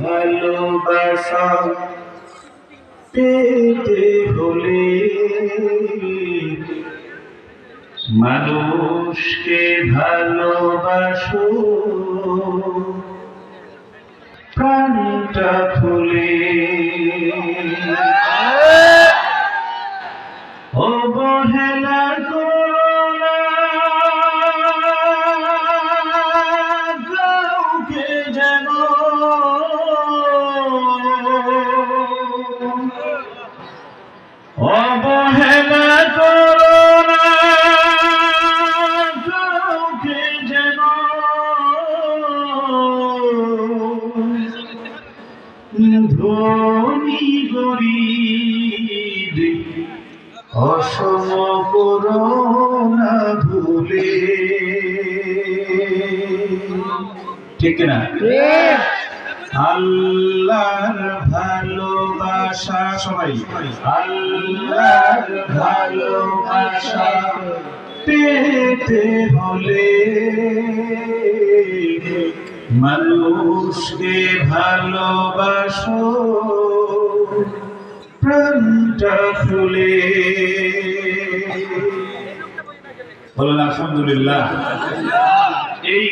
ভালোবাসা পেতে হলে মানুষকে ভালোবাসো প্রাণটা খুলে ধনী গরিব অসম করোনা ভুলে। ঠিক না আল্লাহর ভালোবাসা সবাই আল্লাহর ভালোবাসা পেতে হলে। মানুষকে ভালোবাসো প্রাণটা ফুলে বলেন আলহামদুলিল্লাহ। এই